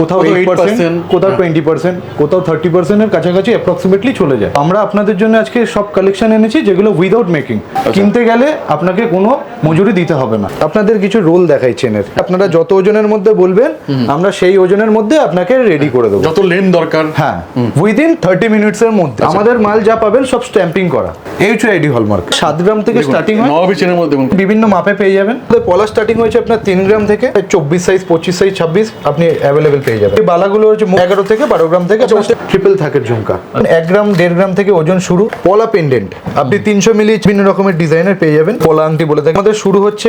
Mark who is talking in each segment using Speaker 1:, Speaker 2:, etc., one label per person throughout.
Speaker 1: কোথাও eight percent কোথাও twenty percent কোথাও থার্টি পার্সেন্টের কাছাকাছি অ্যাপ্রক্সিমেটলি চলে যায়। আমরা আপনাদের জন্য আজকে সব কালেকশন এনেছি যেগুলো উইদাউট মেকিং কিনতে গেলে আপনাকে কোনো মজুরি দিতে হবে না। আপনাদের কিছু রোল দেখাই চেনের আপনারা যত ওজনের মধ্যে বলবেন আমরা সেই ওজনের মধ্যে আপনাকে রেডি করে দেবো।
Speaker 2: যত লেন দরকার।
Speaker 1: হ্যাঁ উইদিন থার্টি মিনিটস এর মধ্যে। আমাদের মাল যা পাবেন সব স্ট্যাম্পিং করা। এইচ আইডি হলমার্ক সাত গ্রাম থেকে স্টার্টিং হয়।
Speaker 2: চেনের মধ্যে
Speaker 1: বিভিন্ন মাপে পেয়ে যাবেন। পলা স্টার্টিং হয়েছে আপনার তিন গ্রাম থেকে চব্বিশ সাইজ পঁচিশ সাইজ ছাব্বিশ। আপনি অ্যাভেলেবেল পেয়ে যাবেন এই বালাগুলো হচ্ছে এগারো থেকে বারো গ্রাম থেকে ট্রিপল থাকের ঝুমকা। এক গ্রাম দেড় গ্রাম থেকে ওজন শুরু। পলা পেন্ডেন্ট আপনি তিনশো মিলি বিভিন্ন রকমের ডিজাইনের পেয়ে যাবেন। পলা আংটি বলে থাকে আমাদের শুরু হচ্ছে।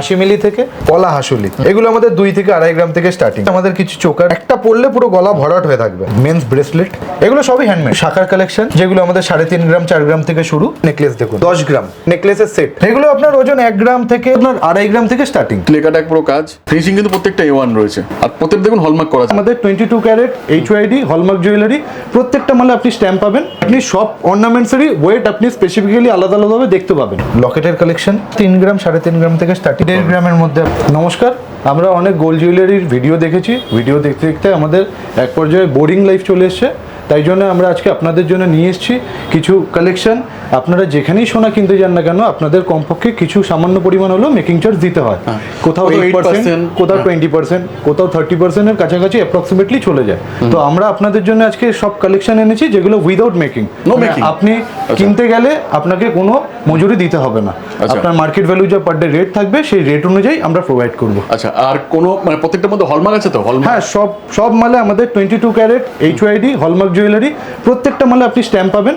Speaker 1: আশি মিলি থেকে পলা হাসুলি। এগুলো আমাদের দুই থেকে আড়াই গ্রাম থেকে স্টার্টিং আমাদের কিছু চোকার। একটা পরলে পুরো গলা ভরাট হয়ে থাকবে। মেন্স ব্রেসলেট এগুলো সবই হ্যান্ডমেড শাখার কালেকশন যেগুলো আমাদের সাড়ে তিন গ্রাম চার গ্রাম থেকে শুরু। নেকলেস দেখুন। দশ গ্রাম। নেকলেসের সেট এগুলো আপনার ওজন এক গ্রাম থেকে আপনার আড়াই গ্রাম থেকে স্টার্টিং
Speaker 2: লেখাটা পুরো কাজ। ফিনিশিং কিন্তু প্রত্যেকটা এ ওয়ান রয়েছে। আর প্রত্যেক দেখুন হলমার্ক করা
Speaker 1: আমাদের twenty two carat H UID hallmark jewellery প্রত্যেকটা মালে আপনি স্ট্যাম্প পাবেন। আপনি সব অর্নামেন্টসেরই ওয়েট আপনি স্পেসিফিক্যালি আলাদা আলাদাভাবে দেখতে পাবেন। লকেটের কালেকশন তিন গ্রাম সাড়ে তিন গ্রাম থেকে স্টার্টিং দেড় গ্রামের মধ্যে। নমস্কার আমরা অনেক গোল্ড জুয়েলারির ভিডিও দেখেছি। ভিডিও দেখতে দেখতে আমাদের এক পর্যায়ে বোরিং লাইফ চলে এসছে। তাই জন্য আমরা আজকে আপনাদের জন্য নিয়ে এসেছি কিছু কালেকশন আপনারা যেখানেই সোনা কিনতে যান না কেন আপনাদের কমপক্ষে কিছু সামান্য পরিমাণ হলেও মেকিং চার্জ দিতে হয়। কোথাও
Speaker 2: কোথাও
Speaker 1: এইট পার্সেন্ট কোথাও টোয়েন্টি পার্সেন্ট কোথাও থার্টি পার্সেন্টের কাছাকাছি অ্যাপ্রক্সিমেটলি চলে যায়। তো আমরা আপনাদের জন্য আজকে সব কালেকশন এনেছি যেগুলো উইদাউট মেকিং
Speaker 2: making।
Speaker 1: আপনি কিনতে গেলে আপনাকে কোনো মজুরি দিতে হবে না।
Speaker 2: আচ্ছা।
Speaker 1: আপনার মার্কেট ভ্যালু যা পার ডে রেট থাকবে সেই রেট অনুযায়ী আমরা প্রোভাইড করব।
Speaker 2: আচ্ছা আর কোনো মানে প্রত্যেকটার মধ্যে হলমার্ক আছে তো? হলমার্ক
Speaker 1: হ্যাঁ সব সব মালে আমাদের twenty two carat H UID hallmark jewellery প্রত্যেকটা মালে আপনি স্ট্যাম্প পাবেন।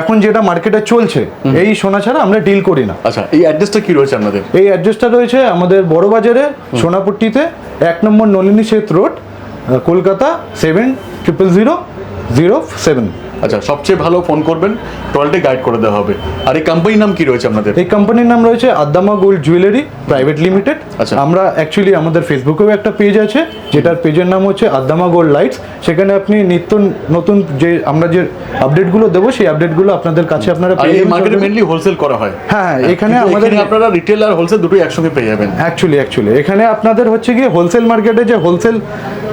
Speaker 1: এখন যেটা মার্কেটে চলছে এই সোনা ছাড়া আমরা ডিল করি না।
Speaker 2: আচ্ছা এই অ্যাড্রেসটা কি রয়েছে আপনাদের?
Speaker 1: এই অ্যাড্রেসটা রয়েছে আমাদের বড় বাজারে সোনাপট্টিতে এক নম্বর Nalini Sett road Kolkata seven triple zero zero seven
Speaker 2: আচ্ছা সবচেয়ে ভালো ফোন করবেন টোটালটাই গাইড করে দেওয়া হবে। আর এই কোম্পানির নাম কি রয়েছে আপনাদের?
Speaker 1: এই কোম্পানির নাম রয়েছে আদ্দামা গোল্ড জুয়েলারি প্রাইভেট লিমিটেড।
Speaker 2: আচ্ছা।
Speaker 1: আমরা অ্যাকচুয়ালি আমাদের ফেসবুকেও একটা পেজ আছে যেটার পেজের নাম হচ্ছে আদ্দামা গোল্ড লাইটস। সেখানে আপনি নিত্য নতুন যে আমরা যে আপডেটগুলো দেবো সেই আপডেটগুলো আপনাদের কাছে আপনারা পেয়ে
Speaker 2: এই মার্কেটে মেনলি হোলসেল করা হয়।
Speaker 1: হ্যাঁ এখানে আমাদের
Speaker 2: আপনারা রিটেল আর হোলসেল দুটোই একসঙ্গে পেয়ে যাবেন।
Speaker 1: অ্যাকচুয়ালি অ্যাকচুয়ালি এখানে আপনাদের হচ্ছে গিয়ে হোলসেল মার্কেটে যে হোলসেল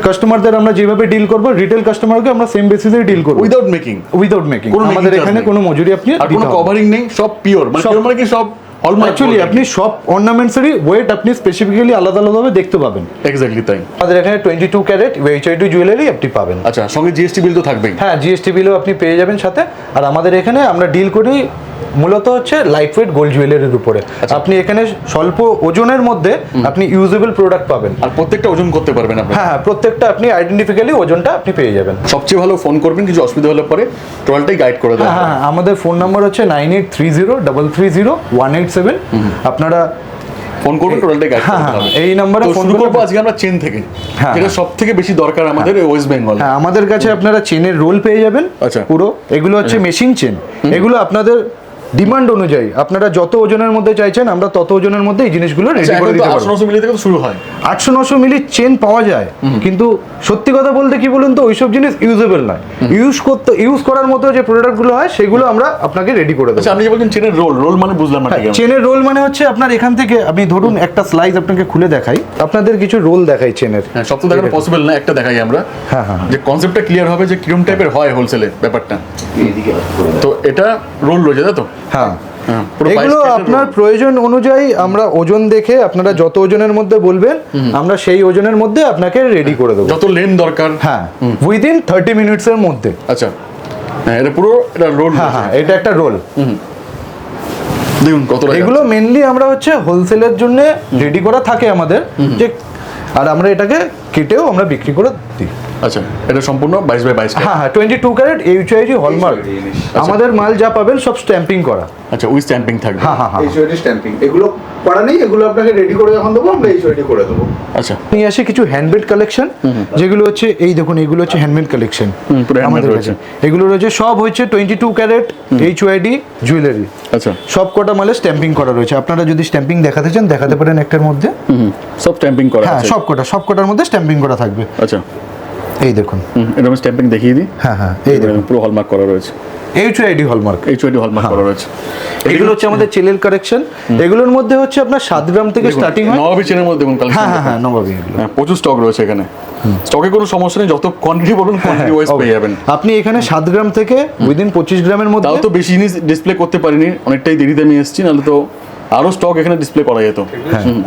Speaker 1: কাস্টমারদের আমরা যেভাবে ডিল করব রিটেল কাস্টমারকে আমরা সেম বেসিসে ডিল করব।
Speaker 2: উইদাউট মেকিং
Speaker 1: উইদাউট মেকিং আমাদের এখানে কোনো মজুরি আপনি
Speaker 2: আর কোনো কভারিং নেই সব পিওর মানে পিওর মানে কি সব
Speaker 1: অ্যাকচুয়ালি আপনি সব অর্নামেন্টসেরই ওয়েট আপনি স্পেসিফিক্যালি আলাদা আলাদাভাবে দেখতে পাবেন।
Speaker 2: এক্স্যাক্টলি তাই।
Speaker 1: আমাদের এখানে twenty two carat HUID jewellery আপনি পাবেন।
Speaker 2: আচ্ছা সঙ্গে জিএসটি বিল তো থাকবেই।
Speaker 1: হ্যাঁ জিএসটি বিলও আপনি পেয়ে যাবেন সাথে। আর আমাদের এখানে আমরা ডিল করি মূলত হচ্ছে লাইট ওয়েট গোল্ড জুয়েলারির উপরে।
Speaker 2: আচ্ছা।
Speaker 1: আপনি এখানে স্বল্প ওজনের মধ্যে আপনি ইউজেবল প্রোডাক্ট পাবেন।
Speaker 2: আর প্রত্যেকটা ওজন করতে পারবেন আপনি।
Speaker 1: হ্যাঁ হ্যাঁ প্রত্যেকটা আপনি আইডেন্টিফিক্যালি ওজনটা আপনি পেয়ে যাবেন।
Speaker 2: সবচেয়ে ভালো ফোন করবেন কিছু অসুবিধা হলে পরে টোটালটাই গাইড করে দেওয়া
Speaker 1: হ্যাঁ হ্যাঁ আমাদের ফোন নাম্বার হচ্ছে nine eight three zero double three zero one eight seven আপনারা
Speaker 2: ফোন করবেন টোটালটাই গাইড
Speaker 1: হ্যাঁ, হ্যাঁ,
Speaker 2: হবে।
Speaker 1: এই নাম্বারে ফোন
Speaker 2: করব আজকে আমরা চেন থেকে
Speaker 1: হ্যাঁ,
Speaker 2: যেটা
Speaker 1: হ্যাঁ।
Speaker 2: সব থেকে বেশি দরকার আমাদের ওয়েস্ট বেঙ্গল
Speaker 1: হ্যাঁ আমাদের কাছে আপনারা চেনের রোল পেয়ে যাবেন
Speaker 2: আচ্ছা।
Speaker 1: পুরো। এগুলো হচ্ছে মেশিন চেন এগুলো আপনাদের ডিমান্ড অনুযায়ী আপনারা যত ওজনের মধ্যে চাইছেন আমরা তত ওজনের মধ্যে এই জিনিসগুলো রেডি করে দিতে
Speaker 2: আটশো
Speaker 1: পারব
Speaker 2: নশো মিলি থেকে তো শুরু হয়।
Speaker 1: আটশো নশো মিলি চেন পাওয়া যায় কিন্তু সত্যি কথা বলতে কি বলুন তো ওইসব জিনিস ইউজেবল নয়। ইউজ করতে ইউজ করার মতো যে প্রোডাক্টগুলো হয় সেগুলো আমরা আপনাকে রেডি করে দেবো।
Speaker 2: আচ্ছা আপনি যে বলছেন চেনের রোল রোল মানে বুঝলাম না ঠিক আছে।
Speaker 1: চেনের রোল মানে হচ্ছে আপনার এখান থেকে আপনি ধরুন একটা স্লাইস আপনাকে খুলে দেখাই আপনাদের কিছু রোল দেখাই চেনের
Speaker 2: হ্যাঁ সব তো দেখানো পসিবল না একটা দেখাই আমরা।
Speaker 1: হ্যাঁ, হ্যাঁ, হ্যাঁ।
Speaker 2: যে কনসেপ্টটা ক্লিয়ার হবে যে কিরম টাইপের হয় হোলসেলে ব্যাপারটা। তো এটা রোল রয়েছে তাই তো?
Speaker 1: হ্যাঁ।
Speaker 2: হ্যাঁ,
Speaker 1: এগুলো আপনার প্রয়োজন অনুযায়ী আমরা ওজন দেখে আপনারা যত ওজনের মধ্যে বলবেন আমরা সেই ওজনের মধ্যে আপনাকে রেডি করে দেবো।
Speaker 2: যত লেন দরকার।
Speaker 1: হ্যাঁ উইদিন থার্টি মিনিটস এর মধ্যে।
Speaker 2: আচ্ছা। হ্যাঁ এটা পুরো এটা রোল
Speaker 1: হ্যাঁ হ্যাঁ এটা একটা রোল
Speaker 2: দেখুন কতটা
Speaker 1: এগুলো মেনলি আমরা হচ্ছে হোলসেলের জন্য রেডি করা থাকে আমাদের যে আর আমরা এটাকে কেটেও আমরা বিক্রি করে দিই।
Speaker 2: আচ্ছা এটা সম্পূর্ণ বাইশ বাই বাইশ
Speaker 1: হ্যাঁ হ্যাঁ twenty two carat HUID hallmark আমাদের মাল যা পাবেন সব স্ট্যাম্পিং করা।
Speaker 2: আচ্ছা স্ট্যাম্পিং থাকবে।
Speaker 1: হ্যাঁ হ্যাঁ হ্যাঁ
Speaker 3: স্ট্যাম্পিং এগুলো করা নেই এগুলো আপনাকে রেডি করে যখন দেবো আমরা এইচওডি করে দেবো।
Speaker 2: আচ্ছা।
Speaker 1: নিয়ে আসি কিছু হ্যান্ডমেড কালেকশন যেগুলো হচ্ছে এই দেখুন এগুলো হচ্ছে হ্যান্ডমেড কালেকশন আমাদের কাছে। এগুলো রয়েছে সব হচ্ছে twenty two carat H UID jewellery
Speaker 2: আচ্ছা।
Speaker 1: সব কটা মালে স্ট্যাম্পিং করা রয়েছে। আপনারা যদি স্ট্যাম্পিং দেখাতে চান দেখাতে পারেন একটার মধ্যে।
Speaker 2: হুম সব স্ট্যাম্পিং করা
Speaker 1: হ্যাঁ সব কটা সব কটার মধ্যে স্ট্যাম্পিং করা থাকবে।
Speaker 2: আচ্ছা।
Speaker 1: এই দেখুন।
Speaker 2: এটা আমি স্ট্যাম্পিং দেখিয়ে দিই।
Speaker 1: হ্যাঁ হ্যাঁ এই দেখুন।
Speaker 2: পুরো হলমার্ক করা রয়েছে।
Speaker 1: H UID hallmark
Speaker 2: H UID hallmark করা রয়েছে।
Speaker 1: এগুলো হচ্ছে আমাদের চেলের কারেকশন এগুলোর মধ্যে হচ্ছে আপনার সাত গ্রাম থেকে স্টার্টিং হয়।
Speaker 2: নবাবি চেনের মধ্যে দেখুন
Speaker 1: হ্যাঁ হ্যাঁ
Speaker 2: কালেকশন
Speaker 1: হ্যাঁ নবাবী এগুলো।
Speaker 2: হ্যাঁ প্রচুর স্টক রয়েছে এখানে। স্টকে কোনো সমস্যা নেই যত কোয়ান্টিটি বলুন কোয়ান্টিটি ওয়াইজ পেয়ে যাবেন।
Speaker 1: আপনি এখানে সাত গ্রাম থেকে উইদিন পঁচিশ গ্রামের মধ্যে
Speaker 2: তাও তো বেশি জিনিস ডিসপ্লে করতে পারিনি অনেকটাই দেরিতে আমি এসেছি নাহলে তো আরও স্টক এখানে ডিসপ্লে করা যেত। হুম।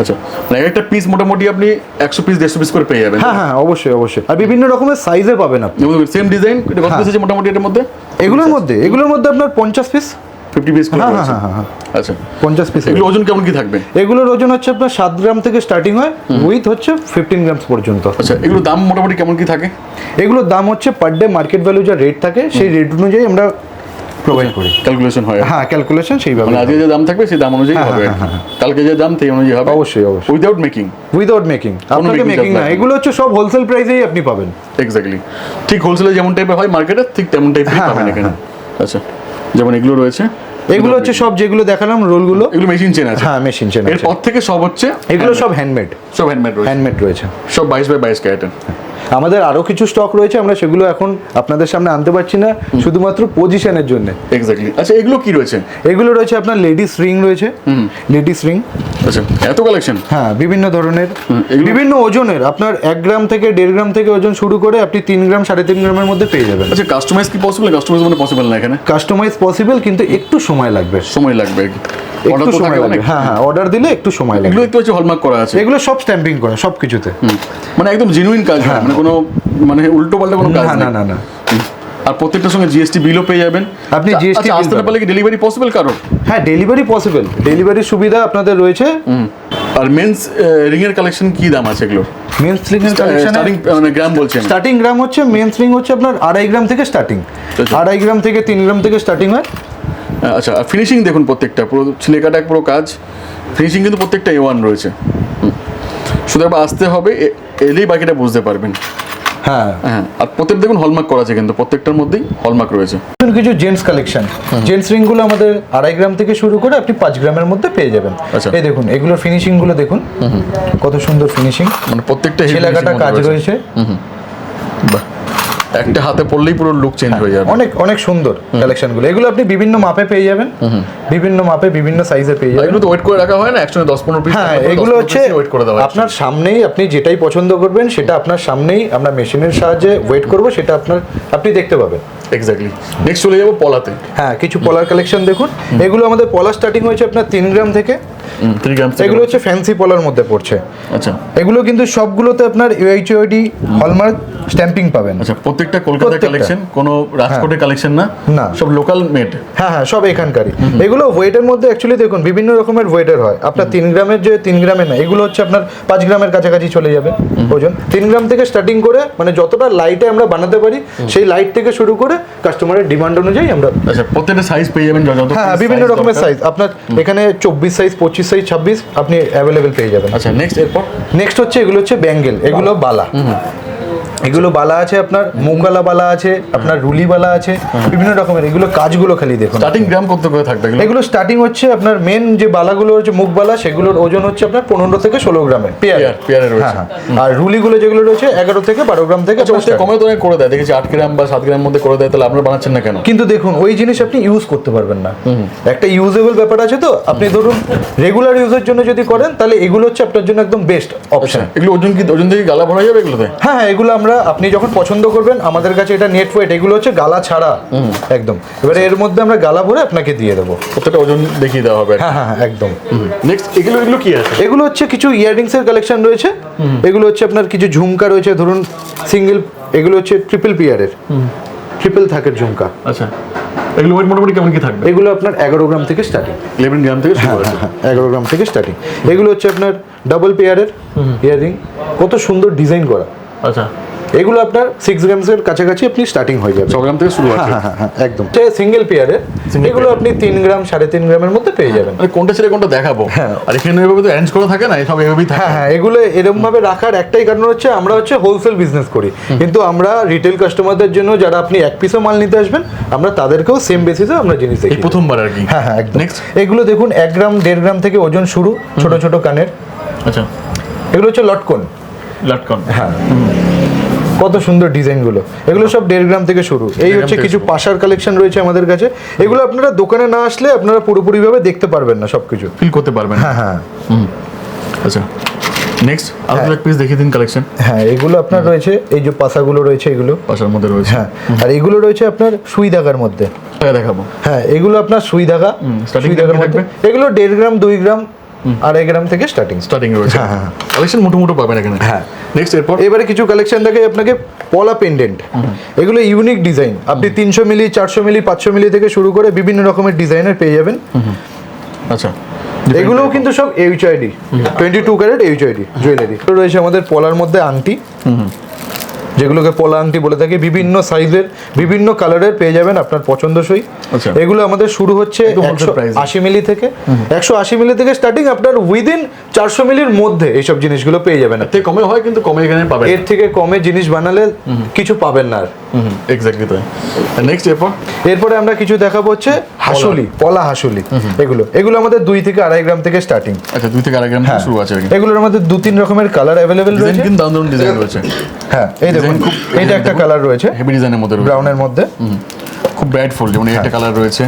Speaker 2: আচ্ছা মানে একটা পিস মোটামুটি আপনি একশো পিস দেড়শো পিস করে পেয়ে যাবেন।
Speaker 1: হ্যাঁ হ্যাঁ অবশ্যই অবশ্যই। আর বিভিন্ন রকমের সাইজে পাবেন আপনি।
Speaker 2: সেম ডিজাইন কত পিস আছে মোটামুটি এটার মধ্যে?
Speaker 1: এগুলোর মধ্যে এগুলোর মধ্যে আপনার পঞ্চাশ পিস
Speaker 2: ফিফটি পিস
Speaker 1: হ্যাঁ, হ্যাঁ, হ্যাঁ,
Speaker 2: আচ্ছা।
Speaker 1: পঞ্চাশ পিস
Speaker 2: এগুলো ওজন কেমন কি থাকবে?
Speaker 1: এগুলোর ওজন হচ্ছে আপনার সাত গ্রাম থেকে স্টার্টিং হয় উইথ হচ্ছে ফিফটিন গ্রামস পর্যন্ত।
Speaker 2: আচ্ছা এগুলো দাম মোটামুটি কেমন কি থাকে?
Speaker 1: এগুলোর দাম হচ্ছে পার ডে মার্কেট ভ্যালু যা রেট থাকে সেই রেট অনুযায়ী আমরা প্রোভাইড করি।
Speaker 2: ক্যালকুলেশন হয়।
Speaker 1: হ্যাঁ ক্যালকুলেশন সেইভাবে
Speaker 2: মানে আজকে যে দাম থাকবে সেই দাম অনুযায়ী
Speaker 1: হ্যাঁ,
Speaker 2: হবে।
Speaker 1: হ্যাঁ, হ্যাঁ,
Speaker 2: কালকে যে দাম সেই অনুযায়ী হবে।
Speaker 1: অবশ্যই, অবশ্যই।
Speaker 2: উইদাউট মেকিং
Speaker 1: উইদাউট মেকিং আপনাকে মেকিং না। এগুলো হচ্ছে সব হোলসেল প্রাইসেই আপনি পাবেন।
Speaker 2: এক্স্যাক্টলি ঠিক হোলসেলে যেমন টাইপের হয় মার্কেটে ঠিক তেমন টাইপের পাবেন এখানে। আচ্ছা যেমন এগুলো রয়েছে।
Speaker 1: এগুলো হচ্ছে সব যেগুলো দেখালাম রোলগুলো।
Speaker 2: এগুলো মেশিন চেন আছে।
Speaker 1: হ্যাঁ মেশিন চেন আছে।
Speaker 2: এরপর থেকে সব হচ্ছে
Speaker 1: এগুলো সব হ্যান্ডমেড
Speaker 2: সব হ্যান্ডমেড রয়েছে।
Speaker 1: হ্যান্ডমেড রয়েছে।
Speaker 2: সব বাইশ বাই বাইশ ক্যারেটের
Speaker 1: আমাদের আরও কিছু স্টক রয়েছে আমরা সেগুলো এখন আপনাদের সামনে আনতে পারছি না শুধুমাত্র পজিশনের জন্য।
Speaker 2: এক্স্যাক্টলি আচ্ছা এগুলো কি রয়েছে?
Speaker 1: এগুলো রয়েছে আপনার লেডিস রিং রয়েছে। লেডিস রিং
Speaker 2: আচ্ছা এত কালেকশন
Speaker 1: হ্যাঁ বিভিন্ন ধরনের। বিভিন্ন ওজনের। আপনার এক গ্রাম থেকে দেড় গ্রাম থেকে ওজন শুরু করে আপনি তিন গ্রাম সাড়ে তিন গ্রামের মধ্যে পেয়ে যাবেন।
Speaker 2: আচ্ছা কাস্টমাইজ কি পসিবল কাস্টমাইজ মানে পসিবল না এখানে?
Speaker 1: কাস্টমাইজ পসিবল কিন্তু একটু সময় লাগবে।
Speaker 2: সময় লাগবে।
Speaker 1: একটু সময়
Speaker 2: অনেক
Speaker 1: হ্যাঁ হ্যাঁ অর্ডার দিলে একটু সময় লাগবে
Speaker 2: এগুলো একটু হচ্ছে হলমার্ক করা আছে।
Speaker 1: এগুলো সব স্ট্যাম্পিং করে সব কিছুতে।
Speaker 2: মানে একদম জেনুইন কাজ হয়। মানে কোনো মানে উল্টো পাল্টা কোনো কাজ।
Speaker 1: না না না।
Speaker 2: আর প্রত্যেকটার সঙ্গে জিএসটি বিলও পেয়ে যাবেন।
Speaker 1: আপনি
Speaker 2: আচ্ছা,
Speaker 1: GST
Speaker 2: আচ্ছা,
Speaker 1: bill
Speaker 2: আসতে পারলে কি ডেলিভারি পসিবল কারণ
Speaker 1: হ্যাঁ ডেলিভারি পসিবল ডেলিভারির সুবিধা আপনাদের রয়েছে।
Speaker 2: আর মেন্স রিং এর কালেকশন কি দাম আছে এগুলো
Speaker 1: মেন স্লিং এর কালেকশনে
Speaker 2: স্টার্টিং মানে গ্রাম বলছেন।
Speaker 1: স্টার্টিং গ্রাম হচ্ছে মেন স্লিং হচ্ছে আপনার আড়াই গ্রাম থেকে স্টার্টিং
Speaker 2: আচ্ছা।
Speaker 1: আড়াই গ্রাম থেকে তিন গ্রাম থেকে স্টার্টিং হয়।
Speaker 2: আচ্ছা আর ফিনিশিং দেখুন প্রত্যেকটা পুরো ছিলে কাটা পুরো কাজ। ফিনিশিং কিন্তু প্রত্যেকটা এ ওয়ান রয়েছে। শুধু একবার আসতে হবে এলেই বাকিটা বুঝতে পারবেন।
Speaker 1: হ্যাঁ।
Speaker 2: হ্যাঁ আর প্রত্যেক দেখুন হলমার্ক করা আছে কিন্তু প্রত্যেকটার মধ্যেই হলমার্ক রয়েছে।
Speaker 1: কিছু জেন্টস কালেকশন জেন্টস রিংগুলো আমাদের আড়াই গ্রাম থেকে শুরু করে আপনি পাঁচ গ্রামের মধ্যে পেয়ে যাবেন।
Speaker 2: আচ্ছা।
Speaker 1: এই দেখুন এগুলোর ফিনিশিংগুলো দেখুন। কত সুন্দর ফিনিশিং
Speaker 2: মানে প্রত্যেকটা
Speaker 1: ছেলেকাটা কাজ রয়েছে।
Speaker 2: বাহ। একটা হাতে পড়লেই পুরো লুক চেঞ্জ হয়ে যাবে।
Speaker 1: অনেক অনেক সুন্দর কালেকশনগুলো এগুলো আপনি বিভিন্ন মাপে পেয়ে যাবেন। বিভিন্ন মাপে বিভিন্ন সাইজে পেয়ে যাবেন।
Speaker 2: এগুলো তো ওয়েট করে রাখা হয় না? একসঙ্গে দশ পনেরো পিস
Speaker 1: হ্যাঁ এগুলো হচ্ছে
Speaker 2: ওয়েট করে দেওয়া
Speaker 1: আপনার সামনেই আপনি যেটাই পছন্দ করবেন সেটা আপনার সামনেই আমরা মেশিনের সাহায্যে ওয়েট করব সেটা আপনার আপনি দেখতে পাবেন।
Speaker 2: এক্স্যাক্টলি নেক্সট চলে যাব পলাতে।
Speaker 1: হ্যাঁ কিছু পলার কালেকশন দেখুন। এগুলো আমাদের পলা স্টার্টিং হয়েছে আপনার তিন গ্রাম থেকে। এগুলো হচ্ছে ফ্যান্সি পলার মধ্যে পড়ছে।
Speaker 2: আচ্ছা।
Speaker 1: এগুলো কিন্তু সবগুলোতে আপনার ইউএইচওডি হলমার্ক স্ট্যাম্পিং পাবেন।
Speaker 2: আচ্ছা প্রত্যেকটা
Speaker 1: প্রত্যেকটা।
Speaker 2: কালেকশন কোনো রাজকোটের কালেকশন না?
Speaker 1: না।
Speaker 2: সব লোকাল মেড
Speaker 1: হ্যাঁ হ্যাঁ সব এখানকারই। এগুলো ওয়েটের মধ্যে অ্যাকচুয়ালি দেখুন বিভিন্ন রকমের ওয়েটের হয়। আপনার তিন গ্রামের যে তিন গ্রামের না এগুলো হচ্ছে আপনার পাঁচ গ্রামের কাছাকাছি চলে যাবে ওজন। তিন গ্রাম থেকে স্টার্টিং করে মানে যতটা লাইটে আমরা বানাতে পারি সেই লাইট থেকে শুরু করে কাস্টমারের ডিমান্ড অনুযায়ী আমরা
Speaker 2: আচ্ছা প্রত্যেকটা সাইজ পেয়ে যাবেন যত
Speaker 1: হ্যাঁ বিভিন্ন রকমের সাইজ আপনার এখানে চব্বিশ সাইজ পঁচিশ সাইজ ছাব্বিশ আপনি অ্যাভেলেবেল পেয়ে যাবেন।
Speaker 2: আচ্ছা নেক্সট এরপর?
Speaker 1: নেক্সট হচ্ছে এগুলো হচ্ছে ব্যাঙ্গেল এগুলো বালা। এগুলো বালা আছে আপনার মুগালা বালা আছে আপনার রুলি বালা আছে বিভিন্ন রকমের এগুলো কাজগুলো খালি দেখুন।
Speaker 2: স্টার্টিং গ্রাম কত করে থাকবে এগুলো?
Speaker 1: এগুলো স্টার্টিং হচ্ছে আপনার মেন যে বালাগুলো হচ্ছে মুখ বালা সেগুলোর ওজন হচ্ছে আপনার পনেরো থেকে ষোলো গ্রামে পেয়ার।
Speaker 2: পেয়ার পেয়ারে রয়েছে।
Speaker 1: হ্যাঁ হ্যাঁ। আর রুলিগুলো যেগুলো রয়েছে এগারো থেকে বারো গ্রাম থেকে
Speaker 2: আচ্ছা। কমে তো করে দেয় দেখেছি আট গ্রাম বা সাত গ্রাম মধ্যে করে দেয় তাহলে আপনারা বানাচ্ছেন না কেন?
Speaker 1: কিন্তু দেখুন ওই জিনিস আপনি ইউজ করতে পারবেন না। একটা ইউজেবল ব্যাপার আছে তো আপনি ধরুন রেগুলার ইউজের জন্য যদি করেন তাহলে এগুলো হচ্ছে আপনার জন্য একদম বেস্ট
Speaker 2: আচ্ছা
Speaker 1: অপশন
Speaker 2: এগুলো ওজন কি ওজন থেকে গালা ভরা যাবে এগুলোতে?
Speaker 1: হ্যাঁ হ্যাঁ এগুলো আমরা আপনি যখন পছন্দ করবেন আমাদের কাছে এটা নেট ওয়েট এগুলো হচ্ছে গালা ছাড়া। একদম। এবারে এর মধ্যে আমরা গালা ভরে আপনাকে দিয়ে দেবো।
Speaker 2: প্রত্যেকটা ওজন দেখিয়ে দেওয়া হবে
Speaker 1: হ্যাঁ হ্যাঁ হ্যাঁ, একদম।
Speaker 2: নেক্সট এগুলো এগুলো কি আছে?
Speaker 1: এগুলো হচ্ছে কিছু ইয়াররিংস এর কালেকশন রয়েছে এগুলো হচ্ছে আপনার কিছু ঝুমকা রয়েছে ধরুন সিঙ্গেল এগুলো হচ্ছে ট্রিপল পিয়ারের ট্রিপল থাকের ঝুমকা।
Speaker 2: আচ্ছা। এগুলো ওয়েট মোটামুটি কেমন কি থাকবে?
Speaker 1: এগুলো আপনার এগারো গ্রাম থেকে স্টার্টিং
Speaker 2: ইলেভেন গ্রাম থেকে শুরু
Speaker 1: হ্যাঁ এগারো গ্রাম থেকে স্টার্টিং এগুলো হচ্ছে আপনার ডাবল পেয়ারের ইয়াররিং কত সুন্দর ডিজাইন করা।
Speaker 2: আচ্ছা।
Speaker 1: এগুলো আপনার সিক্স গ্রামসের কাছাকাছি আপনি স্টার্টিং হয়ে যাবে।
Speaker 2: ছ গ্রাম থেকে শুরু আছে।
Speaker 1: হ্যাঁ হ্যাঁ হ্যাঁ একদম। সিঙ্গেল পেয়ারের
Speaker 2: Single
Speaker 1: এগুলো আপনি তিন গ্রাম সাড়ে তিন গ্রামের মধ্যে পেয়ে যাবেন।
Speaker 2: মানে কোনটা ছেড়ে কোনটা দেখাবো? আর এখানে এভাবে তো অ্যারেঞ্জ করা থাকে না সব এভাবেই থাকে।
Speaker 1: হ্যাঁ হ্যাঁ এগুলো এরকম ভাবে রাখার একটাই কারণ হচ্ছে আমরা হচ্ছে হোলসেল বিজনেস করি। কিন্তু আমরা রিটেল কাস্টমারদের জন্য যারা আপনি এক পিসও মাল নিতে আসবেন আমরা তাদেরকেও সেম বেসিসে আমরা জিনিস দেখি
Speaker 2: প্রথমবার আর কি।
Speaker 1: হ্যাঁ হ্যাঁ একদম।
Speaker 2: নেক্সট
Speaker 1: এগুলো দেখুন এক গ্রাম দেড় গ্রাম থেকে ওজন শুরু ছোট ছোট কানের।
Speaker 2: আচ্ছা।
Speaker 1: এগুলো হচ্ছে লটকন।
Speaker 2: লটকন।
Speaker 1: হ্যাঁ। কত সুন্দর ডিজাইনগুলো। এগুলো সব দেড় গ্রাম থেকে শুরু। এই হচ্ছে কিছু পাশার কালেকশন রয়েছে আমাদের কাছে। এগুলো আপনারা দোকানে না আসলে আপনারা পুরোপুরিভাবে দেখতে পারবেন না সবকিছু।
Speaker 2: ফিল করতে পারবেন।
Speaker 1: হ্যাঁ হ্যাঁ।
Speaker 2: আচ্ছা। নেক্সট এক পিস দেখিয়ে দিন কালেকশন
Speaker 1: হ্যাঁ এগুলো আপনার রয়েছে এই যে পাশাগুলো রয়েছে এগুলো।
Speaker 2: পাশার মধ্যে রয়েছে।
Speaker 1: হ্যাঁ আর এগুলো রয়েছে আপনার সুই দাগার মধ্যে।
Speaker 2: দেখাবো।
Speaker 1: হ্যাঁ এগুলো আপনার সুই
Speaker 2: starting
Speaker 1: সুই
Speaker 2: থেকে
Speaker 1: মধ্যে। এগুলো দেড় গ্রাম দুই গ্রাম আড়াই গ্রাম থেকে স্টার্টিং
Speaker 2: স্টার্টিং রয়েছে
Speaker 1: হ্যাঁ, হ্যাঁ।
Speaker 2: কালেকশন মোটো মোটো পাবেন এখানে।
Speaker 1: হ্যাঁ।
Speaker 2: নেক্সট এরপর?
Speaker 1: এবারে কিছু কালেকশন দেখে আপনাকে পলা পেন্ডেন্ট এগুলো ইউনিক ডিজাইন আপনি তিনশো মিলি চারশো মিলি পাঁচশো মিলি থেকে শুরু করে বিভিন্ন রকমের ডিজাইনের পেয়ে যাবেন।
Speaker 2: আচ্ছা।
Speaker 1: এগুলোও কিন্তু সব HUID twenty two carat HUID jewellery রয়েছে আমাদের পলার মধ্যে আংটি। যেগুলোকে পলা আংটি বলে থাকি বিভিন্ন সাইজের বিভিন্ন কালারের পেয়ে যাবেন আপনার পছন্দসই
Speaker 2: আচ্ছা।
Speaker 1: এগুলো আমাদের শুরু হচ্ছে একশো আশি মিলি থেকে। একশো আশি মিলি থেকে স্টার্টিং আপনার উইদিন চারশো মিলির মধ্যে এইসব জিনিসগুলো পেয়ে যাবেন
Speaker 2: এর থেকে কমে হয় কিন্তু কমে এখানে পাবেন।
Speaker 1: এর থেকে কমে জিনিস বানালে কিছু পাবেন না আর।
Speaker 2: এক্স্যাক্টলি তাই। নেক্সট এরপর?
Speaker 1: এরপরে আমরা কিছু দেখাবো হচ্ছে হাসুলি পলা হাসুলি এগুলো। এগুলো আমাদের দুই থেকে আড়াই গ্রাম থেকে স্টার্টিং
Speaker 2: আচ্ছা দুই থেকে আড়াই গ্রাম থেকে শুরু আছে
Speaker 1: এগুলোর আমাদের দু তিন রকমের কালার অ্যাভেলেবেল রয়েছে।
Speaker 2: কিন্তু দারুণ দারুণ ডিজাইন রয়েছে।
Speaker 1: হ্যাঁ এই দেখুন এইটা একটা কালার রয়েছে।
Speaker 2: হেভি ডিজাইনের মধ্যে
Speaker 1: ব্রাউনের মধ্যে।
Speaker 2: খুব ব্রাইটফুল যেমন একটা কালার রয়েছে।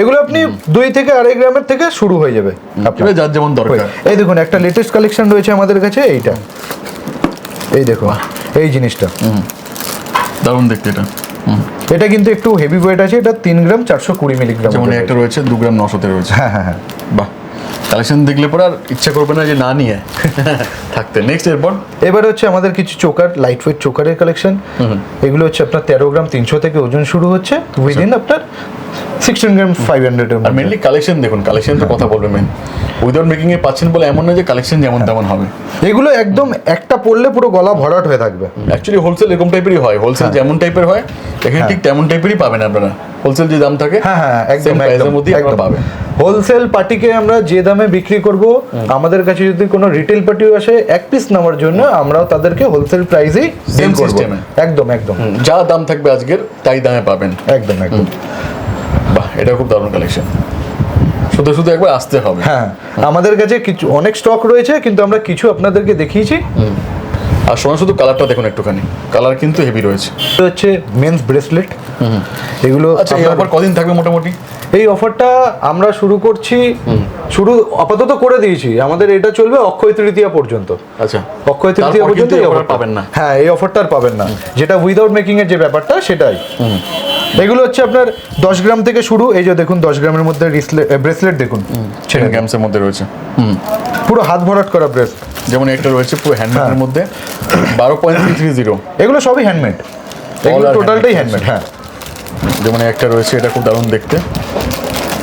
Speaker 1: এগুলো আপনি দুই থেকে আড়াই গ্রামের থেকে শুরু হয়ে যাবে আপনার।
Speaker 2: যার যেমন দরকার।
Speaker 1: এই দেখুন একটা লেটেস্ট কালেকশন রয়েছে আমাদের কাছে এইটা। এই দেখুন এই জিনিসটা।
Speaker 2: দারুণ দেখতে এটা।
Speaker 1: এটা কিন্তু একটু হেভি ওয়েট আছে এটা তিন গ্রাম চারশো কুড়ি মিলিগ্রাম
Speaker 2: যেমন একটা রয়েছে দু গ্রাম নশোতে রয়েছে।
Speaker 1: হ্যাঁ হ্যাঁ হ্যাঁ।
Speaker 2: বাহ। কালেকশন দেখলে পরে আর ইচ্ছা করবে না যে না নিয়ে থাকতে। নেক্সট এরপর?
Speaker 1: এবার হচ্ছে আমাদের কিছু চোকার লাইট ওয়েট চোকারের কালেকশন এগুলো হচ্ছে আপনার তেরো গ্রাম তিনশো থেকে ওজন শুরু হচ্ছে। উইদিন আপনার সিক্সটিন গ্রাম ফাইভ হান্ড্রেডের
Speaker 2: আর মেনলি কালেকশন দেখুন কালেকশন তো কথা বলবে মেন উইদাউট মেকিং পাচ্ছেন বলে এমন না যে কালেকশন যেমন তেমন হবে।
Speaker 1: এগুলো একদম একটা পড়লে পুরো গলা ভরাট হয়ে থাকবে।
Speaker 2: অ্যাকচুয়ালি হোলসেল এরকম টাইপেরই হয়। হোলসেল যেমন টাইপের হয় এখানে ঠিক তেমন টাইপেরই পাবেন আপনারা। হোলসেল যে দাম থাকে
Speaker 1: হ্যাঁ হ্যাঁ একদম
Speaker 2: মধ্যেই
Speaker 1: একদম।
Speaker 2: পাবেন।
Speaker 1: হোলসেল পার্টিকে আমরা যে দামে বিক্রি করব আমাদের কাছে যদি কোনো রিটেল পার্টিও আসে এক পিস নেওয়ার জন্য আমরাও তাদেরকে হোলসেল প্রাইসেই সেল করব। একদম একদম।
Speaker 2: যা দাম থাকবে আজকের তাই দামে পাবেন।
Speaker 1: একদম একদম।
Speaker 2: এটা খুব দারুণ কালেকশন শুধু শুধু একবার আসতে হবে।
Speaker 1: হ্যাঁ আমাদের কাছে কিছু অনেক স্টক রয়েছে কিন্তু আমরা কিছু আপনাদেরকে দেখিয়েছি।
Speaker 2: আর শোনা শুধু কালারটা দেখুন একটুখানি। কালার কিন্তু হেভি রয়েছে।
Speaker 1: এটা হচ্ছে মেন্স ব্রেসলেট এগুলো
Speaker 2: আচ্ছা এই অফার কদিন থাকবে মোটামুটি?
Speaker 1: এই অফারটা আমরা শুরু করছি শুরু আপাতত করে দিয়েছি। আমাদের এটা চলবে অক্ষয় তৃতীয়া পর্যন্ত।
Speaker 2: আচ্ছা
Speaker 1: অক্ষয় তৃতীয়া পর্যন্ত এই অফারটা
Speaker 2: পাবেন না।
Speaker 1: হ্যাঁ এই অফারটা আর পাবেন না। যেটা উইদাউট মেকিং এর যে ব্যাপারটা সেটাই। এগুলো হচ্ছে আপনার দশ গ্রাম থেকে শুরু এই যে দেখুন দশ গ্রামের মধ্যে ব্রেসলেট দেখুন।
Speaker 2: টেন গ্রামসের মধ্যে রয়েছে। হুম।
Speaker 1: পুরো হাত ভরাট করা ব্রেস
Speaker 2: যেমন একটা রয়েছে পুরো হ্যান্ডমেডের
Speaker 1: হ্যাঁ।
Speaker 2: মধ্যে। বারো পয়েন্ট থ্রি থ্রি জিরো
Speaker 1: এগুলো সবই হ্যান্ডমেড এগুলো টোটালটাই হ্যান্ডমেড হ্যাঁ।
Speaker 2: যেমন একটা রয়েছে এটা খুব দারুণ দেখতে।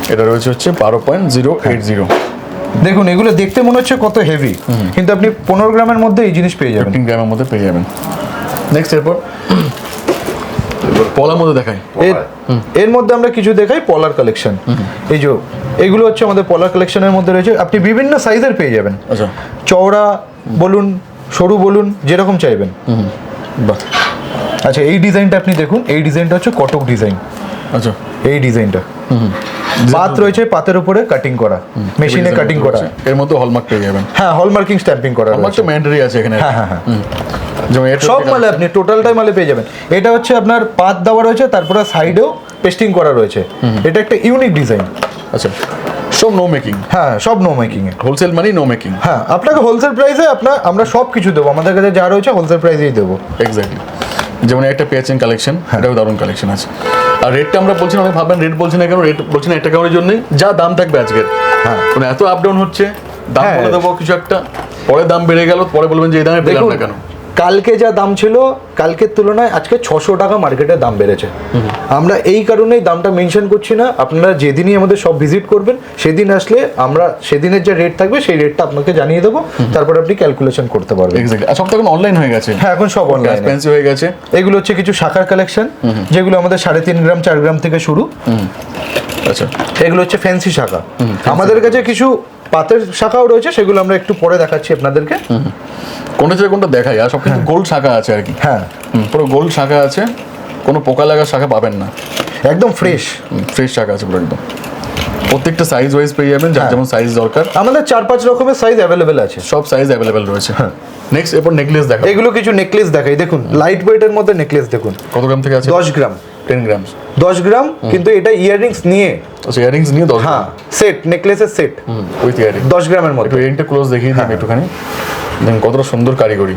Speaker 2: এটা রয়েছে হচ্ছে বারো পয়েন্ট জিরো এইট জিরো
Speaker 1: দেখুন এগুলো দেখতে মনে হচ্ছে কত হেভি কিন্তু আপনি পনেরো গ্রামের মধ্যে এই জিনিস পেয়ে যাবেন।
Speaker 2: গ্রামের মধ্যে পেয়ে যাবেন। নেক্সট এরপর। পলার মধ্যে দেখায়
Speaker 1: এর এর মধ্যে আমরা কিছু দেখাই পলার কালেকশন এই যে এগুলো হচ্ছে আমাদের পলার কালেকশনের মধ্যে রয়েছে। আপনি বিভিন্ন সাইজের পেয়ে যাবেন।
Speaker 2: আচ্ছা।
Speaker 1: চওড়া বলুন সরু বলুন যেরকম চাইবেন।
Speaker 2: বাহ।
Speaker 1: আচ্ছা এই ডিজাইনটা আপনি দেখুন। এই ডিজাইনটা হচ্ছে কটক ডিজাইন
Speaker 2: আচ্ছা।
Speaker 1: এই ডিজাইনটা। পাত রয়েছে পাতের উপরে কাটিং করা। মেশিনে কাটিং করা।
Speaker 2: এর মধ্যে হলমার্ক পেয়ে যাবেন।
Speaker 1: হ্যাঁ হলমার্কিং স্ট্যাম্পিং করা
Speaker 2: হলমার্ক তো ম্যান্ডারি আছে এখানে।
Speaker 1: হ্যাঁ হ্যাঁ হ্যাঁ। সব মালে আপনি টোটালটাই মালে পেয়ে যাবেন। এটা হচ্ছে আপনার পাত দেওয়া রয়েছে তারপরে সাইডেও পেস্টিং করা রয়েছে। এটা একটা ইউনিক ডিজাইন
Speaker 2: আচ্ছা সব নো মেকিং
Speaker 1: হ্যাঁ সব নো মেকিং
Speaker 2: হোলসেল মানেই নো মেকিং
Speaker 1: হ্যাঁ আপনাকে হোলসেল প্রাইসে আপনার আমরা সব কিছু দেবো। আমাদের কাছে যা রয়েছে হোলসেল প্রাইসেই দেবো।
Speaker 2: এক্স্যাক্টলি যেমন একটা পেয়েছেন কালেকশন
Speaker 1: হ্যাঁ।
Speaker 2: এটাও দারুণ কালেকশন আছে। আর রেটটা আমরা বলছি না অনেক ভাববেন রেট বলছি না কেন রেট বলছি না একটা কারণের জন্যই যা দাম থাকবে আজকের
Speaker 1: হ্যাঁ।
Speaker 2: মানে এত আপ ডাউন হচ্ছে দাম
Speaker 1: হ্যাঁ।
Speaker 2: বলে দেবো কিছু একটা পরে দাম বেড়ে গেল পরে বলবেন যে এই দামে পেলাম না কেন
Speaker 1: কালকে যা দাম ছিল কালকের তুলনায় আজকে ছশো টাকা মার্কেটে দাম বেড়েছে। আমরা এই কারণেই দামটা মেনশন করছি না আপনারা যেদিনই আমাদের সব ভিজিট করবেন সেদিন আসলে আমরা সেদিনের যে রেট থাকবে সেই রেটটা আপনাকে জানিয়ে দেবো তারপর আপনি ক্যালকুলেশন করতে পারবেন।
Speaker 2: সব তো এখন অনলাইন হয়ে গেছে?
Speaker 1: হ্যাঁ এখন সব অনলাইন
Speaker 2: হয়ে গেছে।
Speaker 1: এগুলো হচ্ছে কিছু শাখার কালেকশন যেগুলো আমাদের সাড়ে তিন গ্রাম চার গ্রাম থেকে শুরু।
Speaker 2: আচ্ছা।
Speaker 1: এগুলো হচ্ছে ফ্যান্সি শাখা। আমাদের কাছে কিছু পাতের শাখাও রয়েছে সেগুলো আমরা একটু পরে দেখাচ্ছি আপনাদেরকে।
Speaker 2: কোনটা ছেড়ে কোনটা দেখাই আর সব কিন্তু গোল্ড শাখা আছে আর কি।
Speaker 1: হ্যাঁ।
Speaker 2: পুরো গোল্ড শাখা আছে কোনো পোকা লাগার শাখা পাবেন না।
Speaker 1: একদম ফ্রেশ
Speaker 2: ফ্রেশ শাখা আছে পুরো একদম। প্রত্যেকটা সাইজ ওয়াইজ পেয়ে যাবেন যার
Speaker 1: হ্যাঁ।
Speaker 2: যেমন সাইজ দরকার।
Speaker 1: আমাদের চার পাঁচ রকমের সাইজ অ্যাভেলেবেল আছে।
Speaker 2: সব সাইজ অ্যাভেলেবেল রয়েছে। হ্যাঁ। নেক্সট এরপর নেকলেস দেখা
Speaker 1: এগুলো কিছু নেকলেস দেখাই। দেখুন লাইট ওয়েটের মধ্যে নেকলেস দেখুন।
Speaker 2: কত গ্রাম থেকে আছে?
Speaker 1: দশ গ্রাম।
Speaker 2: টেন গ্রামস
Speaker 1: দশ গ্রাম কিন্তু এটা ইয়াররিংস নিয়ে।
Speaker 2: আচ্ছা ইয়ারিংস নিয়ে দশ
Speaker 1: হ্যাঁ সেট নেকলেসের সেট
Speaker 2: উইথ ইয়ারিং
Speaker 1: দশ গ্রামের মধ্যে
Speaker 2: ইয়ারিংটা ক্লোজ দেখিয়ে
Speaker 1: হ্যাঁ।
Speaker 2: দিন একটুখানি। দেখুন কতটা সুন্দর কারিগরি।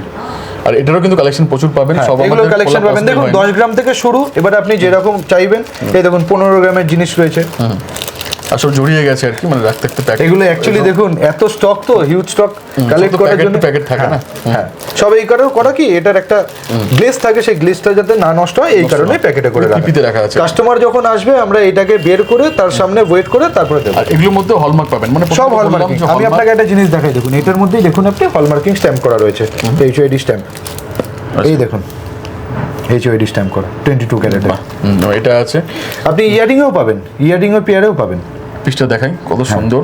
Speaker 2: আর এটারও কিন্তু কালেকশন প্রচুর পাবেন।
Speaker 1: হ্যাঁ,
Speaker 2: সব
Speaker 1: এগুলো কালেকশন পাবেন। দেখুন। দশ গ্রাম থেকে শুরু। এবার আপনি যেরকম চাইবেন এই দেখুন পনেরো গ্রামের জিনিস রয়েছে।
Speaker 2: আর সব জড়িয়ে গেছে আর কি মানে রাখতে রাখতে প্যাকেট
Speaker 1: এগুলো অ্যাকচুয়ালি দেখুন এত স্টক তো হিউজ স্টক কালেক্ট করার জন্য
Speaker 2: packet থাকে না?
Speaker 1: হ্যাঁ সব এই কারণে করা কি? এটার একটা গ্লেস থাকে সেই গ্লেসটা যাতে না নষ্ট হয় এই কারণে প্যাকেটে করে রাখা।
Speaker 2: আছে।
Speaker 1: কাস্টমার যখন আসবে আমরা এটাকে বের করে তার সামনে ওয়েট করে তারপরে দেবো।
Speaker 2: আর এগুলোর মধ্যে হলমার্ক পাবেন। মানে
Speaker 1: সব হলমার্কিং আমি আপনাকে একটা জিনিস দেখাই দেখুন এটার মধ্যেই দেখুন আপনি হলমার্কিং স্ট্যাম্প করা রয়েছে। H UID stamp. এই দেখুন এইচ ওয়াইডি স্ট্যাম্প করা টোয়েন্টি টু ক্যারেটের
Speaker 2: এটা আছে।
Speaker 1: আপনি ইয়ারিংও পাবেন ইয়ারিংও পেয়ারেও পাবেন।
Speaker 2: পিসটা দেখাই কত
Speaker 1: হ্যাঁ।
Speaker 2: সুন্দর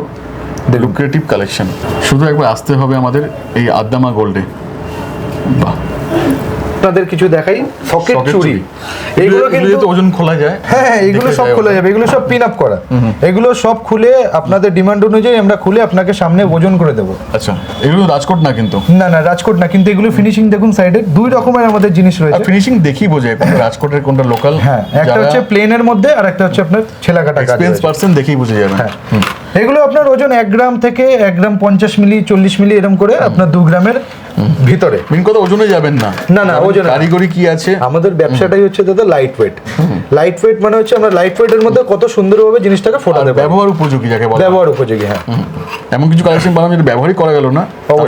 Speaker 2: লুক্রেটিভ কালেকশন শুধু একবার আসতে হবে আমাদের এই আদ্দামা গোল্ডে বাহ।
Speaker 1: আপনাদের কিছু দেখাই। সকেট চুড়ি। এগুলো কিন্তু
Speaker 2: ওজন খোলা যায়।
Speaker 1: হ্যাঁ হ্যাঁ এগুলো সব খোলা যাবে। এগুলো সব পিন আপ করা। এগুলো সব খুলে আপনাদের ডিমান্ড অনুযায়ী আমরা খুলে আপনাকে সামনে ওজন করে দেবো।
Speaker 2: আচ্ছা এগুলো রাজকোট না কিন্তু?
Speaker 1: না না রাজকোট না কিন্তু এগুলো ফিনিশিং দেখুন সাইডে দুই রকমের আমাদের জিনিস রয়েছে।
Speaker 2: ফিনিশিং দেখি বোঝে কোনটা রাজকোটের কোনটা লোকাল
Speaker 1: হ্যাঁ একটা হচ্ছে প্লেনের মধ্যে আর একটা হচ্ছে আপনার ছেলাকাটা কাজ
Speaker 2: এক্সপেন্স
Speaker 1: রয়েছে।
Speaker 2: পার্সন দেখেই বুঝে যাবেন
Speaker 1: হ্যাঁ। এগুলো আপনার ওজন এক গ্রাম থেকে এক গ্রাম পঞ্চাশ মিলি চল্লিশ মিলি এরকম করে আপনার দু গ্রামের ভিতরে।
Speaker 2: মেন কথা ওজনে যাবেন না।
Speaker 1: না, না, ওজনে।
Speaker 2: কারিগরি কি আছে?
Speaker 1: আমাদের ব্যবসাটাই হচ্ছে দাদা লাইট ওয়েট লাইট ওয়েট মানে হচ্ছে আমরা লাইট ওয়েটের মধ্যে কত সুন্দরভাবে জিনিসটাকে ফোটাতে
Speaker 2: ব্যবহার উপযোগী যাকে বলা
Speaker 1: ব্যবহার উপযোগী হ্যাঁ।
Speaker 2: এমন কিছু কালেকশন বানানো যেটা ব্যবহারই করা গেল না।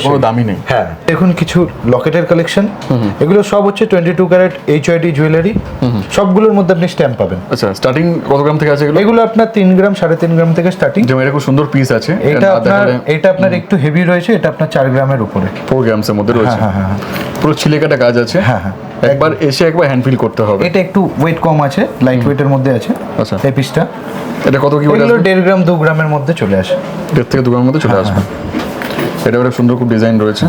Speaker 2: কোনো দামই নেই।
Speaker 1: হ্যাঁ। দেখুন কিছু লকেটের কালেকশন এগুলো সব হচ্ছে twenty two carat H UID jewellery সবগুলোর মধ্যে আপনি স্ট্যাম্প পাবেন।
Speaker 2: আচ্ছা স্টার্টিং কত গ্রাম থেকে আছে এগুলো?
Speaker 1: এগুলো আপনার তিন গ্রাম সাড়ে তিন গ্রাম থেকে স্টার্টিং
Speaker 2: যেমন খুব সুন্দর পিস আছে।
Speaker 1: এটা আপনার এটা আপনার একটু হেভি রয়েছে এটা আপনার চার গ্রামের উপরে।
Speaker 2: ফোর গ্রামসের মধ্যে রয়েছে।
Speaker 1: হ্যাঁ হ্যাঁ হ্যাঁ
Speaker 2: পুরো ছিলেকাটা কাজ আছে। একবার এসে একবার হ্যান্ড ফিল করতে হবে।
Speaker 1: এটা একটু ওয়েট কম আছে লাইট ওয়েটের মধ্যে আছে
Speaker 2: আচ্ছা।
Speaker 1: এই পিসটা
Speaker 2: এটা কত কি
Speaker 1: এগুলো দেড় গ্রাম দু গ্রামের মধ্যে চলে আসে।
Speaker 2: দেড় থেকে দু গ্রামের মধ্যে চলে আসবে। এটা একটা সুন্দর খুব ডিজাইন রয়েছে।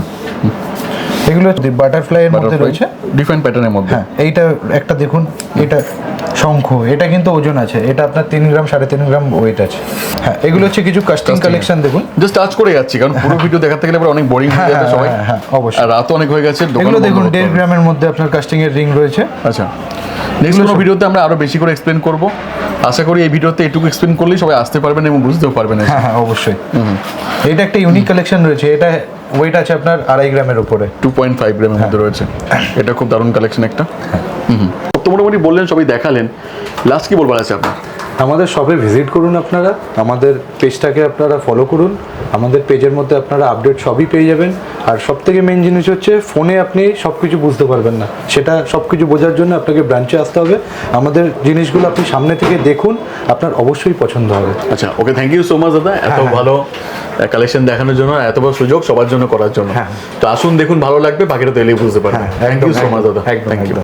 Speaker 1: এগুলো বাটারফ্লাই এর মধ্যে রয়েছে।
Speaker 2: ডিফারেন্ট প্যাটার্নের মধ্যে।
Speaker 1: হ্যাঁ এইটা একটা দেখুন এটা শঙ্খ এটা কিন্তু ওজন আছে এটা আপনার তিন গ্রাম সাড়ে তিন গ্রাম ওয়েট আছে। হ্যাঁ এগুলো হচ্ছে কিছু কাস্টিং কালেকশন দেখুন।
Speaker 2: জাস্ট টাচ করে যাচ্ছি কারণ পুরো ভিডিও দেখাতে গেলে অনেক বোরিং হয়ে
Speaker 1: হ্যাঁ,
Speaker 2: যাবে
Speaker 1: হ্যাঁ,
Speaker 2: সবাই।
Speaker 1: হ্যাঁ, হ্যাঁ, অবশ্যই।
Speaker 2: রাত অনেক হয়ে গেছে
Speaker 1: এগুলো দেখুন দেড় গ্রামের মধ্যে আপনার কাস্টিং এর রিং রয়েছে।
Speaker 2: আচ্ছা নেক্সট কোনো ভিডিওতে আমরা আরও বেশি করে এক্সপ্লেন করব। আশা করি এই ভিডিওতে এটুকু এক্সপ্লেন করলেই সবাই আসতে পারবেন এবং বুঝতেও পারবেন।
Speaker 1: হ্যাঁ হ্যাঁ অবশ্যই। এটা একটা ইউনিক কালেকশন রয়েছে এটা ওয়েট আছে আপনার আড়াই গ্রামের উপরে।
Speaker 2: টু পয়েন্ট ফাইভ গ্রামের মধ্যে রয়েছে। এটা খুব দারুণ কালেকশন একটা। হুম। মোটামুটি বললেন সবাই দেখালেন। লাস্ট কি বলবার আছে আপনার?
Speaker 1: আমাদের শপে ভিজিট করুন আপনারা। আমাদের পেজটাকে আপনারা ফলো করুন। আমাদের পেজের মধ্যে আপনারা আপডেট সবই পেয়ে যাবেন। আর সব থেকে মেন জিনিস হচ্ছে ফোনে আপনি সব কিছু বুঝতে পারবেন না। সেটা সব কিছু বোঝার জন্য আপনাকে ব্রাঞ্চে আসতে হবে। আমাদের জিনিসগুলো আপনি সামনে থেকে দেখুন আপনার অবশ্যই পছন্দ হবে।
Speaker 2: আচ্ছা okay thank you so much দাদা। এত
Speaker 1: হ্যাঁ।
Speaker 2: ভালো কালেকশন দেখানোর জন্য এত বড় সুযোগ সবার জন্য করার জন্য।
Speaker 1: হ্যাঁ।
Speaker 2: তো আসুন দেখুন ভালো লাগবে বাকিটা তো এলেই বুঝতে পারবেন।
Speaker 1: হ্যাঁ
Speaker 2: থ্যাংক ইউ সো মাচ দাদা। Thank you